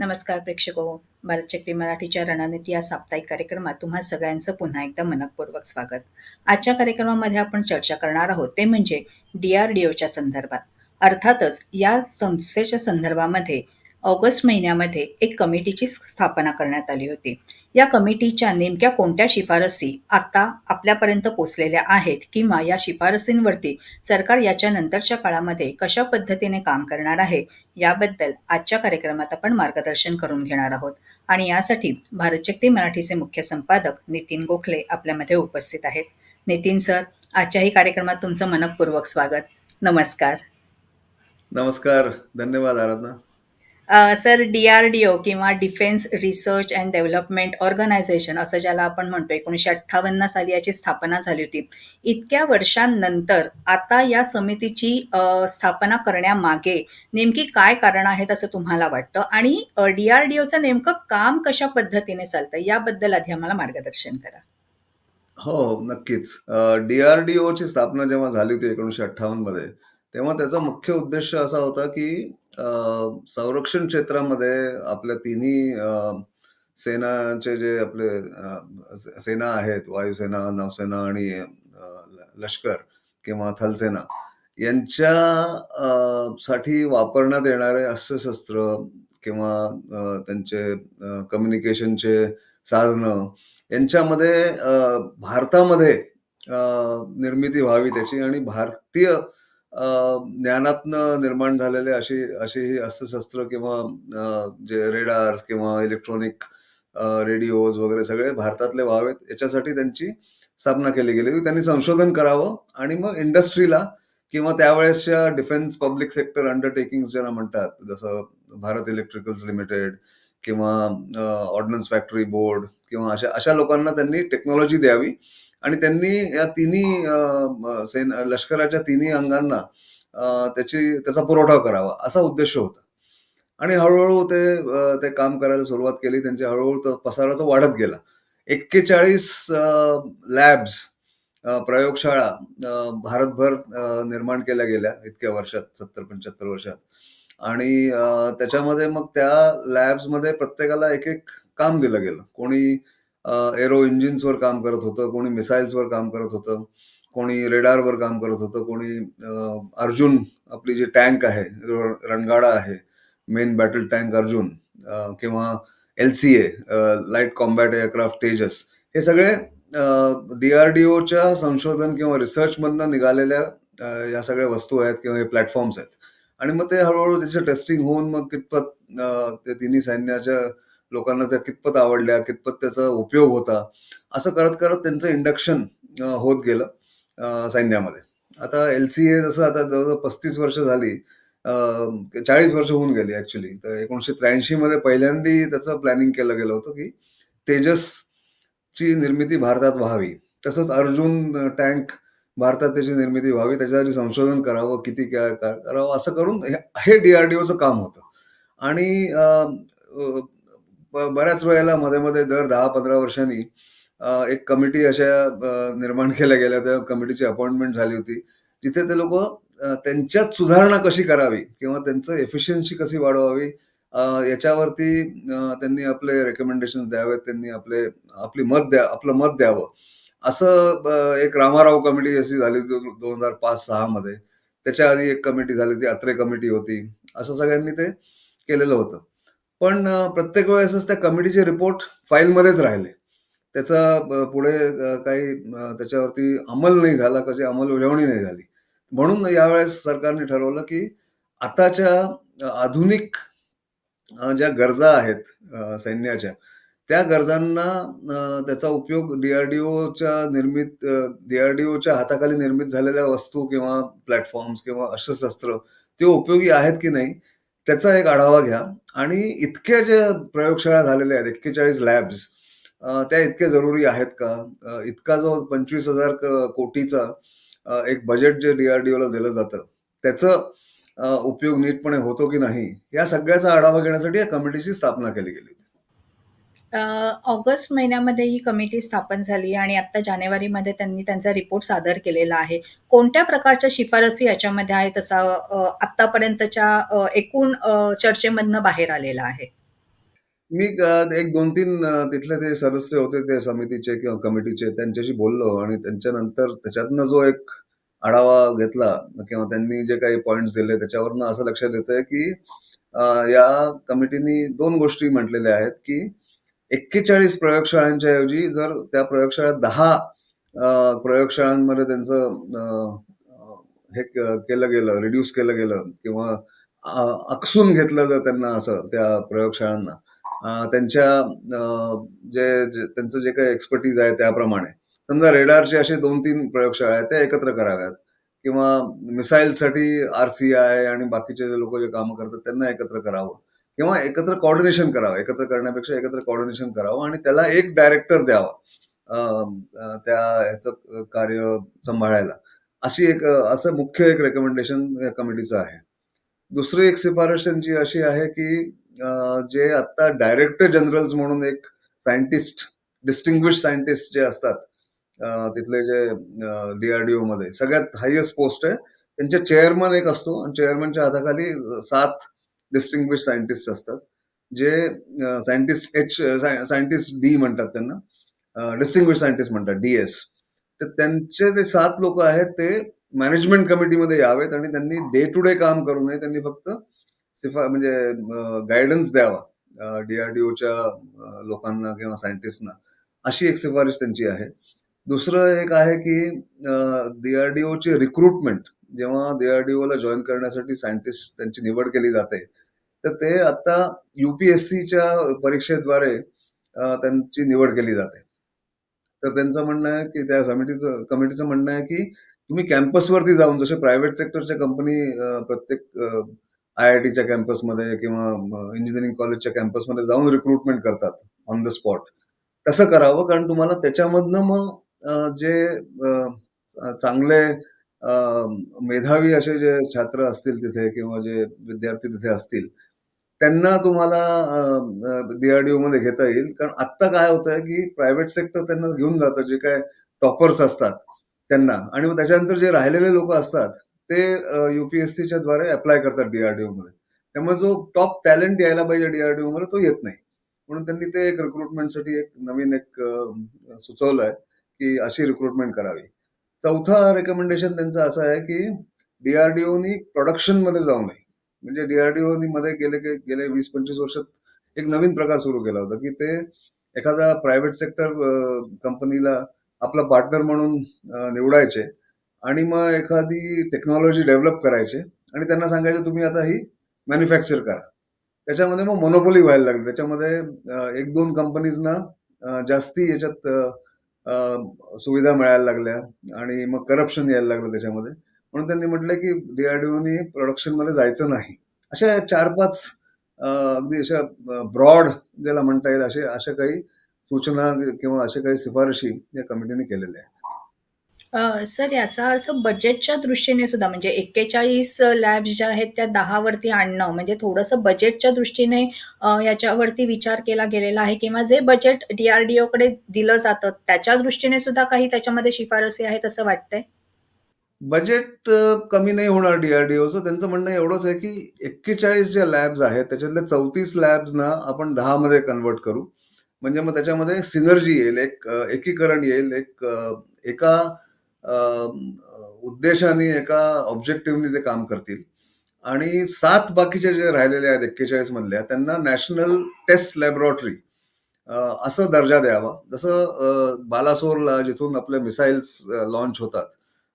नमस्कार प्रेक्षको भारतशक्ती मराठीच्या रणनीती या साप्ताहिक कार्यक्रमात तुम्हा सगळ्यांचं पुन्हा एकदा मनपूर्वक स्वागत. आजच्या कार्यक्रमामध्ये आपण चर्चा करणार आहोत ते म्हणजे डी आर डी ओच्या संदर्भात. अर्थातच या संस्थेच्या संदर्भामध्ये ऑगस्ट महिन्यामध्ये एक कमिटीची स्थापना करण्यात आली होती. या कमिटीच्या नेमक्या कोणत्या शिफारसी आता आपल्यापर्यंत पोचलेल्या आहेत किंवा या शिफारसींवरती सरकार याच्या नंतरच्या काळामध्ये कशा पद्धतीने काम करणार आहे याबद्दल आजच्या कार्यक्रमात आपण मार्गदर्शन करून घेणार आहोत. आणि यासाठी भारतशक्ती मराठीचे मुख्य संपादक नितीन गोखले आपल्यामध्ये उपस्थित आहेत. नितीन सर आजच्याही कार्यक्रमात तुमचं मनपूर्वक स्वागत. नमस्कार. नमस्कार. धन्यवाद आराधना. अ, sir D R D O किंवा defence research and development organisation असं ज्याला आपण म्हणतो एकोणीसशे अठ्ठावन्न साली याची स्थापना झाली होती. इतक्या वर्षांनंतर आता या समितीची अ, स्थापना करण्यामागे नेमकी काय कारण आहेत असं तुम्हाला वाटतं? आणि डी आर डी ओचं नेमकं काम कशा पद्धतीने चालतं याबद्दल आधी आम्हाला मार्गदर्शन करा. हो नक्कीच. डी आर डी ओची स्थापना जेव्हा झाली होती एकोणीसशे अठ्ठावन्नमध्ये तेव्हा त्याचा मुख्य उद्देश असा होता की संरक्षण क्षेत्रामध्ये आपल्या तिन्ही सेनाचे जे आपले अ, सेना आहेत वायुसेना नौसेना आणि अ, लष्कर किंवा थलसेना यांच्या अ, साठी वापरण्यात येणारे अस्त्रशस्त्र किंवा अ, त्यांचे कम्युनिकेशनचे साधनं यांच्यामध्ये अ, भारतामध्ये अ, निर्मिती व्हावी त्याची आणि भारतीय अ, ज्ञानातनं निर्माण झालेले अशी अशी ही अस्त्रशस्त्र किंवा अ, जे रेडार्स किंवा इलेक्ट्रॉनिक रेडिओज वगैरे सगळे भारतातले व्हावेत याच्यासाठी त्यांची स्थापना केली गेली होती. त्यांनी संशोधन करावं आणि मग इंडस्ट्रीला किंवा त्यावेळेसच्या डिफेन्स पब्लिक सेक्टर अंडरटेकिंग ज्यांना म्हणतात जसं भारत इलेक्ट्रिकल्स लिमिटेड किंवा ऑर्डनन्स फॅक्टरी बोर्ड किंवा अशा अशा लोकांना त्यांनी टेक्नॉलॉजी द्यावी आणि त्यांनी या तिन्ही सेन लष्कराच्या तिन्ही अंगांना त्याची त्याचा पुरवठा करावा असा उद्देश होता. आणि हळूहळू ते ते काम करायला सुरुवात केली. त्यांची हळूहळू तो पसारा तो वाढत गेला. एक्केचाळीस लॅब्स प्रयोगशाळा भारतभर निर्माण केल्या गेल्या इतक्या वर्षात सत्तर पंच्याहत्तर वर्षात. आणि त्याच्यामध्ये मग त्या लॅब्समध्ये प्रत्येकाला एक एक काम दिलं गेलं. कोणी एरो इंजिन्सवर काम करत होतं कोणी मिसाईल्सवर काम करत होतं कोणी रेडारवर काम करत होतं कोणी अ, अर्जुन आपली जी टँक आहे र- रणगाडा आहे मेन बॅटल टँक अर्जुन अ, किंवा L C A light combat aircraft Tejas हे सगळे डी आर डी ओच्या संशोधन किंवा रिसर्च मधनं निघालेल्या अ, या सगळ्या वस्तू आहेत किंवा हे प्लॅटफॉर्म्स आहेत. आणि मग ते हळूहळू त्याचं टेस्टिंग होऊन मग कितपत अ, ते तिन्ही सैन्याच्या लोकांना त्या कितपत आवडल्या कितपत त्याचा उपयोग होता असं करत करत त्यांचं इंडक्शन होत गेलं सैन्यामध्ये. आता एल सी ए जसं आता जवळजवळ पस्तीस वर्ष झाली चाळीस वर्ष होऊन गेली ऍक्च्युली तर एकोणीशे त्र्याऐंशीमध्ये पहिल्यांदा पहिल्यांदी त्याचं प्लॅनिंग केलं गेलं होतं की तेजसची निर्मिती भारतात व्हावी. तसंच अर्जुन टँक भारतात त्याची निर्मिती व्हावी त्याच्यासाठी संशोधन करावं किती काय करावं असं करून हे- हे डीआरडीओचं काम होतं. आणि बऱ्याच वेळेला मध्ये मध्ये दर दहा पंधरा वर्षांनी एक कमिटी अशा निर्माण केल्या गेल्या. त्या कमिटीची अपॉइंटमेंट झाली होती. जिथे ते लोक त्यांच्यात सुधारणा कशी करावी किंवा त्यांचं एफिशियन्सी कशी वाढवावी याच्यावरती त्यांनी आपले रेकमेंडेशन द्यावेत त्यांनी आपले आपली मत द्या आपलं मत द्यावं. असं एक रामाराव कमिटी अशी झाली होती दोन हजार पाच सहा मध्ये. त्याच्या आधी एक कमिटी झाली होती अत्रे कमिटी होती. असं सगळ्यांनी ते केलेलं होतं. पण अ, प्रत्येक वेळेसच त्या कमिटीचे रिपोर्ट फाईलमध्येच राहिले. त्याचा अ, पुढे अ, काही अ, त्याच्यावरती अंमल नाही झाला कशी अंमलबजावणी नाही झाली. म्हणून यावेळेस सरकारने ठरवलं की आताच्या अ, आधुनिक अ, ज्या गरजा आहेत अ, सैन्याच्या त्या गरजांना अ, त्याचा उपयोग डीआरडीओच्या निर्मित डीआरडीओच्या हाताखाली निर्मित झालेल्या वस्तू किंवा प्लॅटफॉर्म्स किंवा अस्त्रशस्त्र ते उपयोगी आहेत की नाही त्याचा एक आढावा घ्या. आणि इतक्या ज्या प्रयोगशाळा झालेल्या आहेत एक्केचाळीस लॅब्स त्या इतक्या जरुरी आहेत का? इतका जो पंचवीस हजार कोटीचा एक बजेट जे डीआरडीओला दिलं जातं त्याचं उपयोग नीटपणे होतो की नाही या सगळ्याचा आढावा घेण्यासाठी या कमिटीची स्थापना केली गेली. होती अ, ऑगस्ट महिन्यामध्ये ही कमिटी स्थापन झाली आणि आता जानेवारीमध्ये त्यांनी त्यांचा रिपोर्ट सादर केलेला आहे. कोणत्या प्रकारच्या शिफारसी याच्यामध्ये आहेत असा अ, आत्तापर्यंतच्या अ, एकूण अ, चर्चेमधनं बाहेर आलेला आहे? मी अ, एक 2-3 अ, तिथले ते सदस्य होते ते समितीचे किंवा कमिटीचे त्यांच्याशी बोललो आणि त्यांच्यानंतर त्याच्यातनं जो एक आढावा घेतला किंवा त्यांनी जे काही पॉइंट्स दिले त्याच्यावरनं असं लक्षात येतंय की अ, या कमिटीनी 2 गोष्टी म्हटलेल्या आहेत की 41 प्रयोगशाळांच्या ऐवजी जर त्या प्रयोगशाळा दहा अ, प्रयोगशाळांमध्ये त्यांचं अ, हे क केलं गेलं, रिड्यूस केलं गेलं किंवा अ, अकसून घेतलं जर त्यांना असं त्या प्रयोगशाळांना अ, त्यांच्या अ, जे जे त्यांचं जे काही एक्सपर्टीज आहे त्याप्रमाणे. समजा रेडारचे असे 2-3 प्रयोगशाळा आहेत त्या एकत्र कराव्यात किंवा मिसाईलसाठी आर-सी-आय आणि बाकीचे जे लोक जे कामं करतात त्यांना एकत्र करावं किंवा एकत्र कॉर्डिनेशन करावं. एकत्र करण्यापेक्षा एकत्र कॉर्डिनेशन करावं आणि त्याला एक डायरेक्टर द्यावा. त्या ह्याचं कार्य सांभाळायला. अशी एक असं मुख्य एक रेकमेंडेशन या कमिटीचं आहे. दुसरी एक शिफारस त्यांची अशी आहे की जे आता डायरेक्टर जनरल्स म्हणून एक सायंटिस्ट, डिस्टिंग्विश सायंटिस्ट जे असतात तिथले जे डीआरडीओ मध्ये सगळ्यात हायेस्ट पोस्ट आहे. त्यांचे चेअरमन एक असतो आणि चेअरमनच्या हाताखाली सात डिस्टिंग्विश सायंटिस्ट असतात. जे सायंटिस्ट एच सायंटिस्ट डी म्हणतात त्यांना. डिस्टिंग्विश सायंटिस्ट म्हणतात डी-एस. तर त्यांचे ते सात लोक आहेत ते मॅनेजमेंट कमिटीमध्ये यावेत आणि त्यांनी डे टू डे काम करू नये. त्यांनी फक्त सिफा म्हणजे गायडन्स द्यावा डीआरडीओच्या लोकांना किंवा सायंटिस्टना. अशी एक शिफारस त्यांची आहे. दुसरं एक आहे की डीआरडीओची रिक्रुटमेंट जेव्हा डीआरडीओला जॉईन करण्यासाठी सायंटिस्ट त्यांची निवड केली जाते. तर ते आता युपीएससीच्या परीक्षेद्वारे त्यांची निवड केली जाते. तर त्यांचं म्हणणं आहे की त्या समितीचं कमिटीचं म्हणणं आहे की तुम्ही कॅम्पसवरती जाऊन जसे प्रायव्हेट सेक्टरच्या कंपनी प्रत्येक आय-आय-टीच्या कॅम्पसमध्ये किंवा इंजिनिअरिंग कॉलेजच्या कॅम्पसमध्ये जाऊन रिक्रुटमेंट करतात ऑन द स्पॉट. तसं करावं कारण तुम्हाला त्याच्यामधनं मग जे चांगले मेधावी असे जे छात्र असतील तिथे किंवा जे विद्यार्थी तिथे असतील, त्यांना तुम्हाला डीआरडीओ मध्ये घेता येईल. कारण आत्ता काय होतंय की प्रायव्हेट सेक्टर त्यांना घेऊन जातं जे काही टॉपर्स असतात त्यांना आणि मग त्याच्यानंतर जे राहिलेले लोक असतात ते युपीएससीच्या द्वारे अप्लाय करतात डीआरडीओ मध्ये त्यामुळे जो टॉप टॅलेंट यायला पाहिजे डीआरडीओ मध्ये तो येत नाही. म्हणून त्यांनी ते एक रिक्रुटमेंटसाठी एक नवीन एक सुचवलं आहे की अशी रिक्रुटमेंट करावी. चौथा रिकमेंडेशन त्यांचं असं आहे की डीआरडीओनी प्रोडक्शनमध्ये जाऊ नये. म्हणजे डीआरडीओ मध्ये गेले गेले 20-25 वर्षात एक नवीन प्रकार सुरू केला होता की ते एखादा प्रायव्हेट सेक्टर कंपनीला आपला पार्टनर म्हणून निवडायचे आणि मग एखादी टेक्नॉलॉजी डेव्हलप करायचे आणि त्यांना सांगायचे तुम्ही आता ही मॅन्युफॅक्चर करा. त्याच्यामध्ये मग मोनोपोली व्हायला लागली. त्याच्यामध्ये एक दोन कंपनीजना जास्ती याच्यात सुविधा मिळायला लागल्या आणि मग करप्शन यायला लागलं त्याच्यामध्ये. म्हणून त्यांनी म्हटलं की डी-आर-डी-ओनी प्रोडक्शनमध्ये जायचं नाही. अशा चार पाच अगदी अशा ब्रॉड ज्याला म्हणता येईल असे अशा काही सूचना किंवा अशा काही शिफारशी या कमिटीने केलेल्या आहेत. सर याचा अर्थ बजेटच्या दृष्टीने सुद्धा म्हणजे 41 लॅब्स ज्या आहेत त्या दहा वरती आणणं म्हणजे थोडंसं बजेटच्या दृष्टीने याच्यावरती विचार केला गेलेला आहे किंवा जे बजेट डीआरडीओ कडे दिलं जातं त्याच्या दृष्टीने सुद्धा काही त्याच्यामध्ये शिफारसी आहेत असं वाटतंय? बजेट अ, कमी नाही होणार डी-आर-डी-ओचं. त्यांचं म्हणणं एवढंच आहे की 41 ज्या लॅब्स आहेत त्याच्यातल्या 34 लॅब्सना आपण 10 मध्ये कन्व्हर्ट करू. म्हणजे मग त्याच्यामध्ये सिनर्जी येईल, एक अ, एकीकरण येईल, एक अ, एका अ, उद्देशाने, एका ऑब्जेक्टिव्हनी ते काम करतील आणि 7 बाकीचे जे राहिलेले आहेत 41 मधल्या त्यांना नॅशनल टेस्ट लॅबोरेटरी अ, असं दर्जा द्यावा. जसं अ, बालासोरला जिथून आपले मिसाईल्स अ, लॉन्च होतात.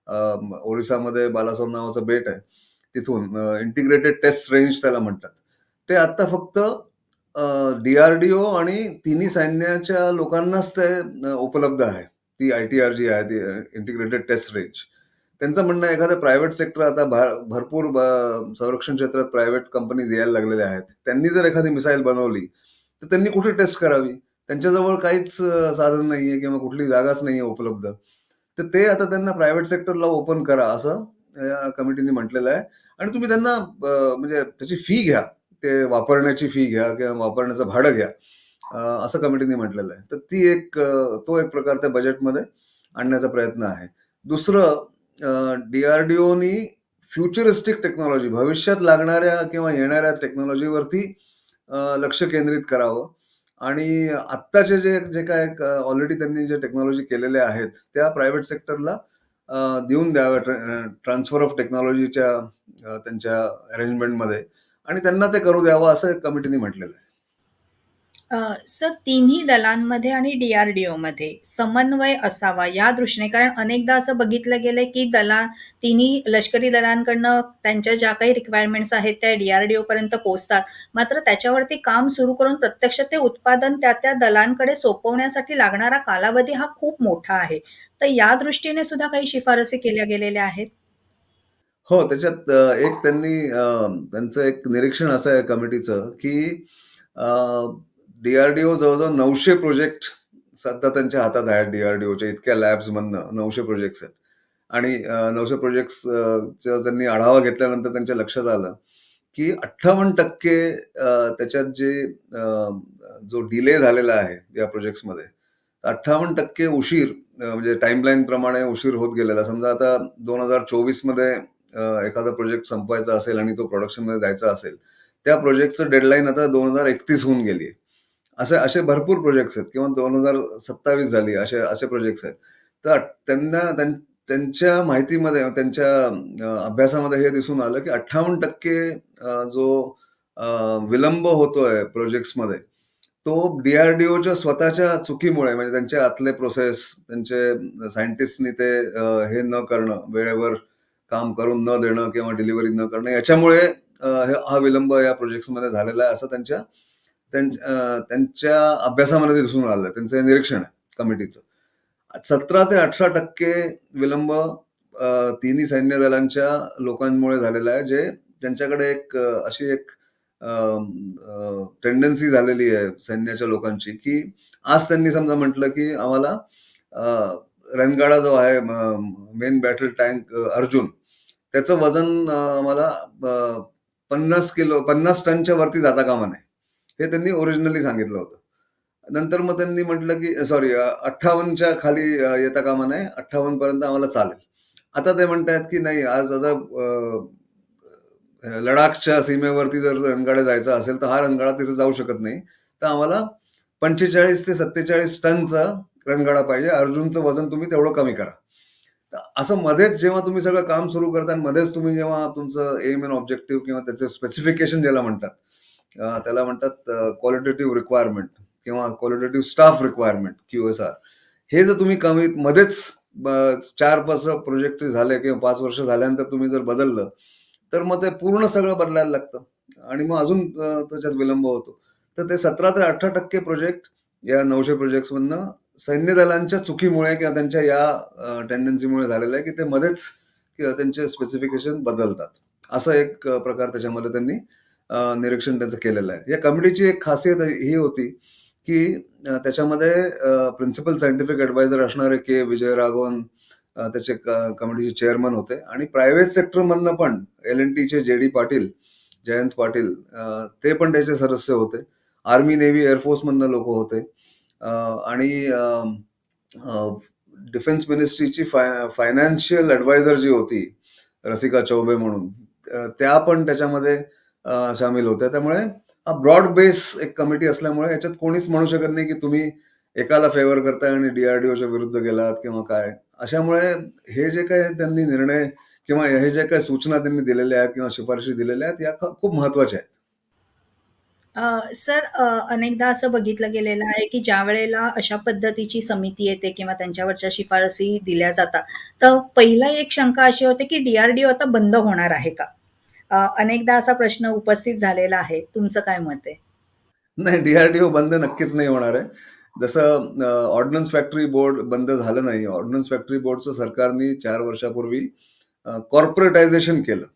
ओरिसामध्ये बालासोर नावाचं बेट आहे. तिथून इंटिग्रेटेड टेस्ट रेंज त्याला म्हणतात. ते आता फक्त डीआरडीओ आणि तिन्ही सैन्याच्या लोकांनाच ते उपलब्ध आहे. ती आय-टी-आर जी आहे ती इंटिग्रेटेड टेस्ट रेंज. त्यांचं म्हणणं एखादं प्रायव्हेट सेक्टर आता भरपूर संरक्षण क्षेत्रात प्रायव्हेट कंपनीज यायला लागलेल्या आहेत. त्यांनी जर एखादी मिसाईल बनवली, तर त्यांनी कुठे टेस्ट करावी? त्यांच्याजवळ काहीच साधन साधन नाहीये किंवा कुठली जागाच नाहीये उपलब्ध. तर ते आता त्यांना प्रायव्हेट सेक्टरला ओपन करा असं या कमिटीने म्हटलेलं आहे आणि तुम्ही त्यांना म्हणजे त्याची फी घ्या. ते वापरण्याची फी घ्या किंवा वापरण्याचं भाडं घ्या. असं कमिटीने म्हटलेलं आहे. तर ती एक तो एक प्रकार त्या बजेटमध्ये आणण्याचा प्रयत्न आहे. दुसरं डी-आर-डी-ओनी फ्युचरिस्टिक टेक्नॉलॉजी भविष्यात लागणाऱ्या किंवा येणाऱ्या टेक्नॉलॉजीवरती अ, लक्ष केंद्रित करावं. आणि आत्ताचे जे जे काय ऑलरेडी त्यांनी जे टेक्नॉलॉजी केलेल्या आहेत त्या प्रायव्हेट सेक्टरला देऊन द्याव्या ट्रान्सफर ऑफ टेक्नॉलॉजीच्या त्यांच्या अरेंजमेंटमध्ये आणि त्यांना ते करू द्यावं असं कमिटीने म्हटलेलं आहे. अ, सर तिन्ही दलांमध्ये आणि डी-आर-डी-ओमध्ये समन्वय असावा या दृष्टीने कारण अनेकदा असं बघितलं गेलंय की दला तिन्ही लष्करी दलांकडनं त्यांच्या ज्या काही रिक्वायरमेंट्स आहेत त्या डी-आर-डी-ओ पर्यंत पोहोचतात. मात्र त्याच्यावरती काम सुरू करून प्रत्यक्ष ते उत्पादन त्या त्या दलांकडे सोपवण्यासाठी लागणारा कालावधी हा खूप मोठा आहे. तर या दृष्टीने सुद्धा काही शिफारसी केल्या गेलेल्या आहेत? हो, त्याच्यात अ, एक त्यांनी अ, त्यांचं एक निरीक्षण असं आहे कमिटीचं, की अ, डीआरडीओ जवळजवळ नऊशे जवळ-जवळ 900 प्रोजेक्ट सध्या त्यांच्या हातात आहेत डीआरडीओच्या इतक्या लॅब्समधनं नऊशे प्रोजेक्ट्स आहेत. आणि नऊशे प्रोजेक्ट्सचा त्यांनी आढावा घेतल्यानंतर त्यांच्या लक्षात आलं, की अठ्ठावन्न टक्के त्याच्यात जे जो डिले झालेला आहे या प्रोजेक्ट्समध्ये, 58% उशीर म्हणजे टाईमलाईन प्रमाणे उशीर होत गेलेला. समजा आता 2024 मध्ये चोवीसमध्ये एखादा प्रोजेक्ट संपवायचा असेल आणि तो प्रोडक्शनमध्ये जायचा असेल, त्या प्रोजेक्टचं डेडलाईन आता 2031 होऊन गेली आहे. असे असे भरपूर प्रोजेक्ट्स आहेत किंवा 2027 झाली असे असे प्रोजेक्ट्स आहेत. तर त्यांना त्यां त्यांच्या माहितीमध्ये त्यांच्या अभ्यासामध्ये हे दिसून आलं, की अठ्ठावन्न टक्के जो विलंब होतोय प्रोजेक्ट्समध्ये, तो डी-आर-डी-ओच्या स्वतःच्या चुकीमुळे म्हणजे त्यांच्या आतले प्रोसेस, त्यांचे सायंटिस्टनी ते हे न करणं, वेळेवर काम करून न देणं किंवा डिलिव्हरी न करणं याच्यामुळे हा विलंब या प्रोजेक्ट्समध्ये झालेला आहे असं त्यांच्या त्यां त्यांच्या अभ्यासामध्ये दिसून आलं. त्यांचं हे निरीक्षण आहे कमिटीचं. 17 ते 18% विलंब तिन्ही सैन्य दलांच्या लोकांमुळे झालेला आहे, जे त्यांच्याकडे एक अशी एक टेंडन्सी झालेली आहे सैन्याच्या लोकांची, की आज त्यांनी समजा म्हटलं, की आम्हाला रणगाडा जो आहे मेन बॅटल टँक अर्जुन, त्याचं वजन आम्हाला पन्नास किलो 50 टनच्या वरती जाता कामा नये. हे त्यांनी ओरिजिनली सांगितलं होतं. नंतर मग त्यांनी म्हटलं, की सॉरी अठ्ठावन्नच्या खाली येता कामा नये. 58 पर्यंत आम्हाला चालेल. आता ते म्हणतायत, की नाही आज आता लडाखच्या सीमेवरती जर रणगाडा जायचा असेल, तर हा रणगाडा तिथे जाऊ शकत नाही. तर आम्हाला 45 ते 47 टनचा रणगाडा पाहिजे. अर्जुनचं वजन तुम्ही तेवढं कमी करा. तर असं मध्येच जेव्हा तुम्ही सगळं काम सुरू करता आणि मध्येच तुम्ही जेव्हा तुमचं एम अँड ऑब्जेक्टिव्ह किंवा त्याचं स्पेसिफिकेशन ज्याला म्हणतात, त्याला म्हणतात क्वालिटेटिव्ह रिक्वायरमेंट किंवा qualitative staff requirement Q S R. हे जर तुम्ही कमी मध्येच चार पाच प्रोजेक्टचे झाले किंवा पाच वर्ष झाल्यानंतर तुम्ही जर बदललं, तर मग ते पूर्ण सगळं बदलायला लागतं आणि मग अजून त्याच्यात विलंब होतो. तर ते 17 ते 18% प्रोजेक्ट या नऊशे प्रोजेक्ट्समधनं सैन्य दलांच्या चुकीमुळे किंवा त्यांच्या या टेंडन्सीमुळे झालेलं आहे, की ते मध्येच किंवा त्यांचे स्पेसिफिकेशन बदलतात. असा एक प्रकार त्याच्यामध्ये त्यांनी अ, निरीक्षण त्याचं केलेलं आहे. या कमिटीची एक खासियत ही होती, की अ, त्याच्यामध्ये अ, प्रिन्सिपल सायंटिफिक ॲडवायझर असणारे के. विजयराघवन अ, त्याचे क कमिटीचे चेअरमन होते आणि प्रायव्हेट सेक्टरमधनं पण एल-एन-टीचे जे-डी पाटील, जयंत पाटील अ, ते पण त्याचे सदस्य होते. आर्मी, नेव्ही, एअरफोर्समधनं लोकं होते. अ, आणि अ, अ, डिफेन्स मिनिस्ट्रीची फाय फायनान्शियल ॲडवायझर जी होती, रसिका चौबे म्हणून, अ, त्या पण त्याच्यामध्ये सामील होत्या. त्यामुळे हा ब्रॉड बेस एक कमिटी असल्यामुळे याच्यात कोणीच म्हणू शकत नाही, की तुम्ही एकाला फेवर करताय आणि डीआरडीओच्या विरुद्ध गेलात किंवा काय. अशामुळे हे जे काही त्यांनी निर्णय किंवा हे जे काही सूचना त्यांनी दिलेल्या आहेत किंवा शिफारशी दिलेल्या आहेत, या खूप महत्त्वाच्या आहेत. सर अनेकदा असं बघितलं गेलेलं आहे, की ज्या वेळेला अशा पद्धतीची समिती येते किंवा त्यांच्यावरच्या शिफारसी दिल्या जातात, तर पहिला एक शंका अशी होते, की डीआरडीओ आता बंद होणार आहे का? अनेकदा असा प्रश्न उपस्थित झालेला आहे. तुमचं काय मत आहे? नाही, डीआरडीओ बंद नक्कीच नाही होणार आहे. जसं ऑर्डनन्स फॅक्टरी बोर्ड बंद झालं नाही. ऑर्डनन्स फॅक्टरी बोर्डचं सरकारने चार वर्षापूर्वी कॉर्पोरेटायझेशन केलं.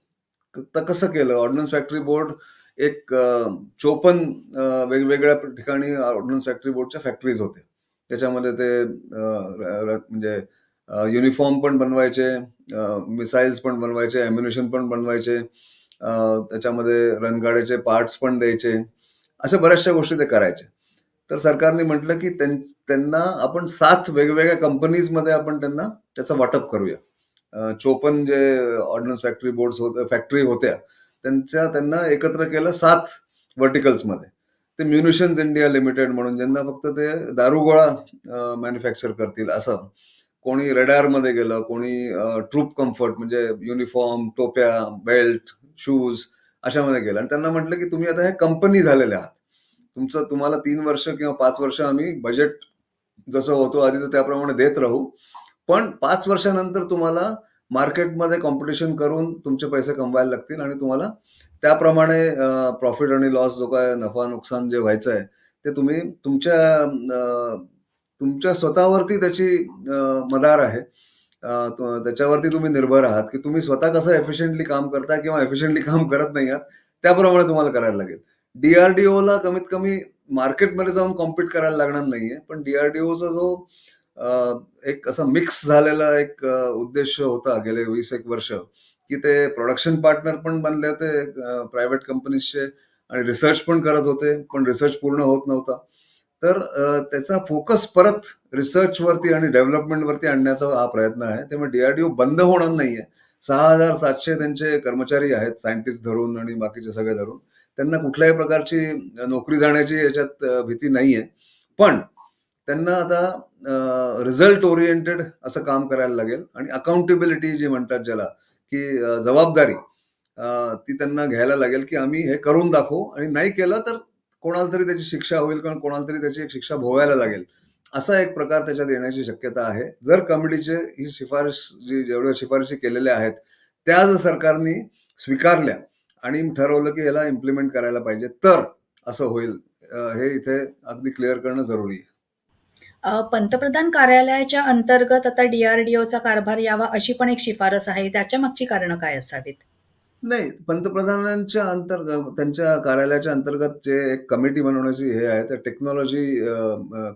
तर कसं केलं? ऑर्डनन्स फॅक्टरी बोर्ड एक चोपन्न वेगवेगळ्या ठिकाणी ऑर्डनन्स फॅक्टरी बोर्डच्या फॅक्टरीज होते त्याच्यामध्ये ते म्हणजे युनिफॉर्म पण बनवायचे, मिसाईल्स पण बनवायचे, अम्युनिशन पण बनवायचे, त्याच्यामध्ये रणगाड्याचे पार्ट्स पण द्यायचे. अशा बऱ्याचशा गोष्टी ते करायचे. तर सरकारने म्हटलं, की त्यांना आपण सात वेगवेगळ्या कंपनीजमध्ये आपण त्यांना त्याचं वाटप करूया. चोपन जे ऑर्डनन्स फॅक्टरी बोर्ड्स होत्या फॅक्टरी होत्या, त्यांच्या त्यांना एकत्र केलं सात व्हर्टिकल्समध्ये. ते म्युनिशन्स इंडिया लिमिटेड म्हणून ज्यांना फक्त ते दारुगोळा मॅन्युफॅक्चर करतील असं कोणी रेडारमध्ये गेलं कोणी ट्रूप कम्फर्ट म्हणजे युनिफॉर्म टोप्या बेल्ट शूज अशामध्ये गेलं. आणि त्यांना म्हटलं की तुम्ही आता हे कंपनी झालेले आहात. तुमचं तुम्हाला तीन वर्ष किंवा पाच वर्ष आम्ही बजेट जसं होतो आधीच त्याप्रमाणे देत राहू. पण पाच वर्षानंतर तुम्हाला मार्केटमध्ये कॉम्पिटिशन करून तुमचे पैसे कमवायला लागतील आणि तुम्हाला त्याप्रमाणे प्रॉफिट आणि लॉस जो काय नफा नुकसान जे व्हायचं आहे ते तुम्ही तुमच्या तुमच्या स्वतःवरती त्याची मदार आहे. त- त्याच्यावरती तुम्ही निर्भर आहात की तुम्ही स्वतः कसं एफिशियंटली काम करता किंवा एफिशियंटली काम करत नाही आहात त्याप्रमाणे तुम्हाला करायला लागेल. डीआरडीओला कमीत कमी मार्केटमध्ये जाऊन कॉम्पीट करायला लागणार नाहीये पण डीआरडीओचा जो एक असा मिक्स झालेला एक उद्देश होता गेले वीस एक वर्ष की ते प्रोडक्शन पार्टनर पण बनले होते प्रायव्हेट कंपनीजचे आणि रिसर्च पण करत होते पण रिसर्च पूर्ण होत नव्हता. तर त्याचा फोकस परत रिसर्चवरती आणि डेव्हलपमेंटवरती आणण्याचा हा प्रयत्न आहे. त्यामुळे डीआरडीओ बंद होणार नाहीये. सहा हजार सातशे त्यांचे कर्मचारी आहेत सायंटिस्ट धरून आणि बाकीचे सगळे धरून. त्यांना कुठल्याही प्रकारची नोकरी जाण्याची याच्यात भीती भीती नाहीये. पण त्यांना आता रिझल्ट ओरिएंटेड असं काम करायला लागेल आणि अकाउंटेबिलिटी जी म्हणतात ज्याला की जबाबदारी ती त्यांना घ्यायला लागेल की आम्ही हे करून दाखवू आणि नाही केलं तर कोणाला तरी त्याची शिक्षा होईल कारण कोणाला तरी त्याची एक शिक्षा भोगायला लागेल. असा एक प्रकार त्याच्यात येण्याची शक्यता आहे. जर कमिटीचे ही शिफारस जी जेवढ्या शिफारशी केलेल्या आहेत त्या जर सरकारने स्वीकारल्या आणि ठरवलं की याला इम्प्लिमेंट करायला पाहिजे तर असं होईल. हे इथे अगदी क्लिअर करणं जरुरी आहे. पंतप्रधान कार्यालयाच्या अंतर्गत आता डीआरडीओचा कारभार यावा अशी पण एक शिफारस आहे. त्याच्या मागची कारणं काय असावीत? नाही पंतप्रधानांच्या अंतर्गत त्यांच्या कार्यालयाच्या अंतर्गत जे एक कमिटी बनवण्याची हे आहे ते टेक्नॉलॉजी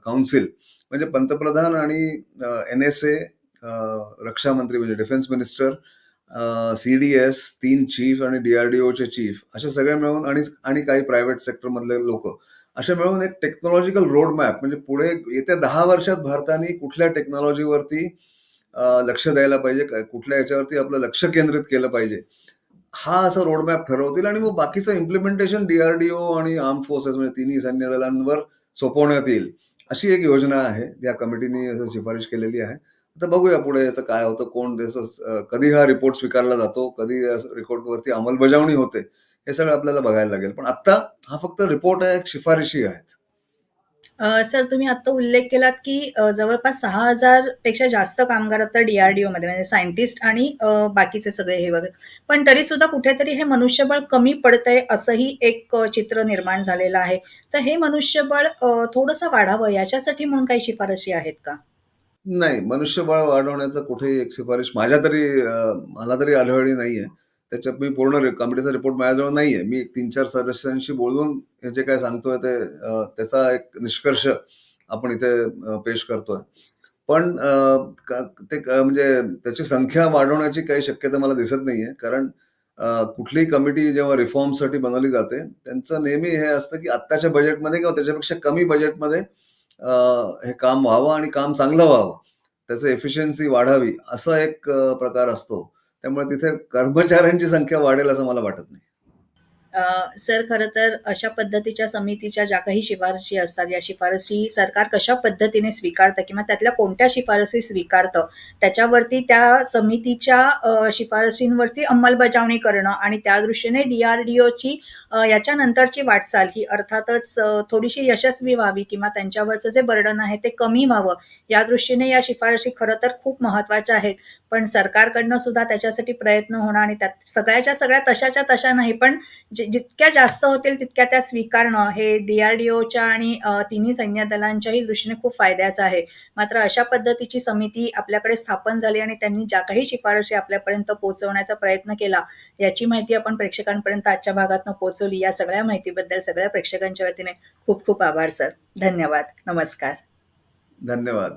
काउन्सिल. म्हणजे पंतप्रधान आणि एन एस ए रक्षा मंत्री म्हणजे defence minister C D S तीन चीफ आणि डी आर डी ओचे चीफ असे सगळे मिळून आणि आणि काही प्रायव्हेट सेक्टरमधले लोक असे मिळून एक टेक्नॉलॉजिकल रोड मॅप म्हणजे पुढे येत्या दहा वर्षात भारताने कुठल्या टेक्नॉलॉजीवरती लक्ष द्यायला पाहिजे कुठल्या याच्यावरती आपलं लक्ष केंद्रित केलं पाहिजे. हा असा रोडमॅप ठरवतील आणि मग बाकीचं इम्प्लिमेंटेशन डीआरडीओ आणि आर्म फोर्सेस म्हणजे तिन्ही सैन्य दलांवर सोपवण्यात येईल. अशी एक योजना आहे. या कमिटीने असं शिफारिश केलेली आहे. आता बघूया पुढे याचं काय होतं कोण त्याचं कधी हा रिपोर्ट स्वीकारला जातो कधी या रिपोर्टवरती अंमलबजावणी होते हे सगळं आपल्याला बघायला लागेल. पण आता हा फक्त रिपोर्ट आहे शिफारशी आहेत. अ, सर तुम्ही आता उल्लेख केलात की अ, जवळपास सहा हजारपेक्षा जास्त कामगार आता डीआरडीओ मध्ये म्हणजे सायंटिस्ट आणि अ, बाकीचे सगळे हे वगैरे पण तरी सुद्धा कुठेतरी हे मनुष्यबळ कमी पडतंय असंही एक अ, चित्र निर्माण झालेलं आहे. तर हे मनुष्यबळ अ, थोडंसं वाढावं याच्यासाठी म्हणून काही शिफारशी आहेत का? नाही मनुष्यबळ वाढवण्याचं कुठेही एक शिफारस माझ्या तरी मला तरी आढळली नाहीये. त्याच्यात मी पूर्ण रि- कमिटीचा रिपोर्ट माझ्याजवळ नाही आहे मी तीन चार सदस्यांशी बोलून हे जे काय सांगतोय ते त्याचा एक निष्कर्ष आपण इथे पेश करतोय. पण ते म्हणजे त्याची संख्या वाढवण्याची काही शक्यता मला दिसत नाहीये. कारण कुठलीही कमिटी जेव्हा रिफॉर्मसाठी बनवली जाते त्यांचं नेहमी हे असतं की आत्ताच्या बजेटमध्ये किंवा त्याच्यापेक्षा कमी बजेटमध्ये हे काम व्हावं आणि काम चांगलं व्हावं. त्याचं एफिशियन्सी वाढावी असा एक प्रकार असतो. त्यामुळे तिथे कर्मचाऱ्यांची संख्या वाढेल असं मला वाटत नाही. सर खरं तर अशा पद्धतीच्या समितीच्या ज्या काही शिफारशी असतात या शिफारशी सरकार कशा पद्धतीने स्वीकारतं किंवा त्यातल्या कोणत्या शिफारसी स्वीकारतं त्याच्यावरती त्या समितीच्या शिफारशींवरती अंमलबजावणी करणं आणि त्या दृष्टीने डीआरडीओची याच्यानंतरची वाटचाल ही अर्थातच थोडीशी यशस्वी व्हावी किंवा त्यांच्यावरचं जे बर्डन आहे ते कमी व्हावं या दृष्टीने या शिफारशी खरं तर खूप महत्त्वाच्या आहेत. पण सरकारकडनं सुद्धा त्याच्यासाठी प्रयत्न होणं आणि त्यात सगळ्याच्या सगळ्या तशाच्या तशा नाही पण जितक्या जास्त होतील तितक्या त्या स्वीकारणं. हे डीआरडीओच्या आणि तिन्ही सैन्य दलांच्याही दृष्टीने खूप फायद्याचं आहे. मात्र अशा पद्धतीची समिती आपल्याकडे स्थापन झाली आणि त्यांनी ज्या काही शिफारशी आपल्यापर्यंत पोहोचवण्याचा प्रयत्न केला याची माहिती आपण प्रेक्षकांपर्यंत आजच्या भागातनं पोहोचवली. या सगळ्या माहितीबद्दल सगळ्या प्रेक्षकांच्या वतीने खूप खूप आभार सर. धन्यवाद. नमस्कार. धन्यवाद.